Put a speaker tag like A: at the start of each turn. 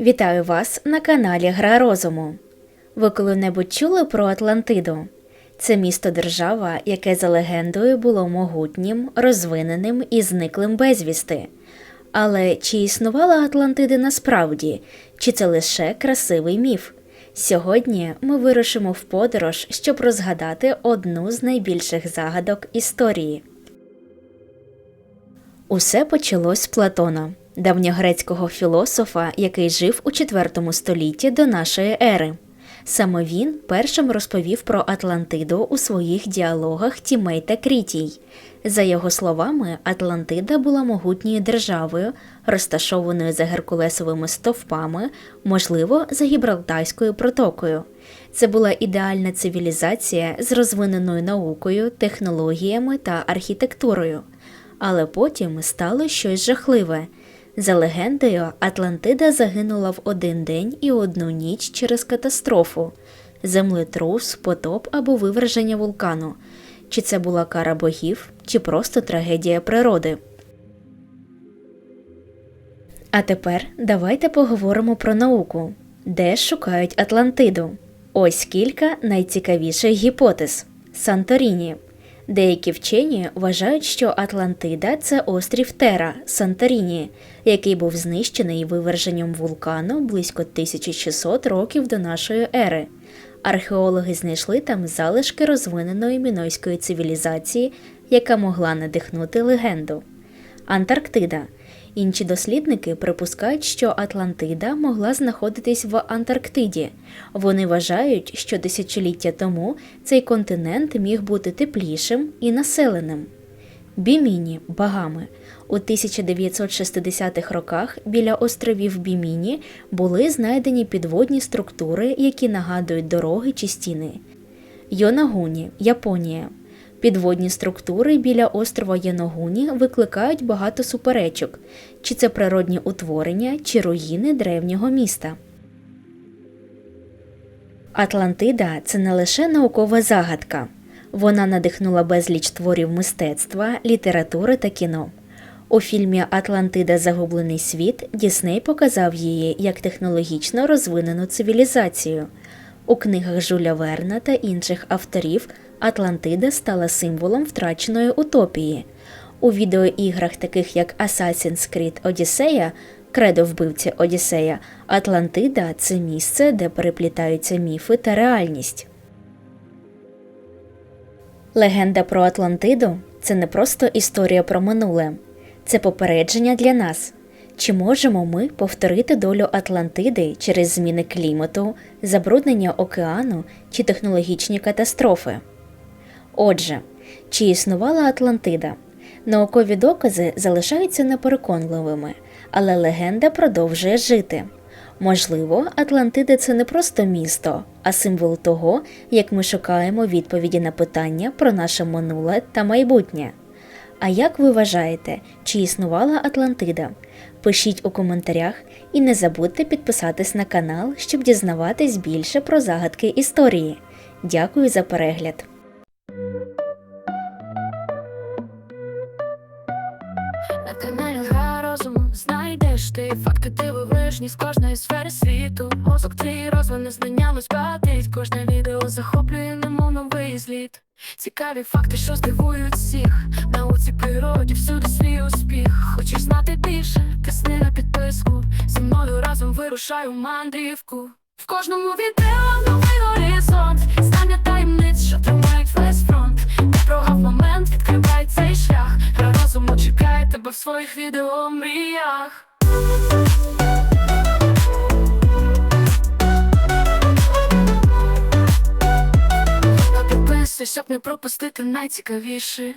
A: Вітаю вас на каналі Гра Розуму. Ви коли-небудь чули про Атлантиду? Це місто держава, яке за легендою було могутнім, розвиненим і зниклим безвісти. Але чи існувала Атлантида насправді, чи це лише красивий міф? Сьогодні ми вирушимо в подорож, щоб розгадати одну з найбільших загадок історії. Усе почалось з Платона, давньогрецького філософа, який жив у IV столітті до нашої ери. Саме він першим розповів про Атлантиду у своїх діалогах Тімей та Крітій. За його словами, Атлантида була могутньою державою, розташованою за геркулесовими стовпами, можливо, за Гібралтарською протокою. Це була ідеальна цивілізація з розвиненою наукою, технологіями та архітектурою. Але потім стало щось жахливе. За легендою, Атлантида загинула в один день і одну ніч через катастрофу землетрус, потоп або виверження вулкану. Чи це була кара богів, чи просто трагедія природи. А тепер давайте поговоримо про науку. Де шукають Атлантиду? Ось кілька найцікавіших гіпотез. Санторіні. Деякі вчені вважають, що Атлантида це острів Тера Санторіні, який був знищений виверженням вулкану близько 1600 років до нашої ери. Археологи знайшли там залишки розвиненої мінойської цивілізації, яка могла надихнути легенду. Антарктида. Інші дослідники припускають, що Атлантида могла знаходитись в Антарктиді. Вони вважають, що тисячоліття тому цей континент міг бути теплішим і населеним. Біміні Багами. У 1960-х роках біля островів Біміні були знайдені підводні структури, які нагадують дороги чи стіни. Йонагуні, Японія. Підводні структури біля острова Яногуні викликають багато суперечок, чи це природні утворення, чи руїни древнього міста. Атлантида це не лише наукова загадка. Вона надихнула безліч творів мистецтва, літератури та кіно. У фільмі Атлантида Загублений світ Дісней показав її як технологічно розвинену цивілізацію. У книгах Жуля Верна та інших авторів Атлантида стала символом втраченої утопії. У відеоіграх, таких як Assassin's Creed Odyssey, Кредо вбивці Одіссея, Атлантида це місце, де переплітаються міфи та реальність. Легенда про Атлантиду це не просто історія про минуле, це попередження для нас. Чи можемо ми повторити долю Атлантиди через зміни клімату, забруднення океану чи технологічні катастрофи? Отже, чи існувала Атлантида? Наукові докази залишаються непереконливими, але легенда продовжує жити. Можливо, Атлантида це не просто місто, а символ того, як ми шукаємо відповіді на питання про наше минуле та майбутнє. А як ви вважаєте, чи існувала Атлантида? Пишіть у коментарях і не забудьте підписатись на канал, щоб дізнаватись більше про загадки історії. Дякую за перегляд!
B: На каналі Гра розуму знайдеш ти факти дивовижні з кожної сфери світу. Мозок твій розвине знаннями спатить. Кожне відео захоплює немов новий зліт. Цікаві факти, що здивують всіх. Науці природі всюди свій успіх. Хочеш знати більше? Тисни на підписку. Зі мною разом вирушай у мандрівку. В кожному відео новий горизонт. Знання таємниць, що тримають тебе в своїх відео мріях. Підписуй, щоб не пропустити найцікавіше.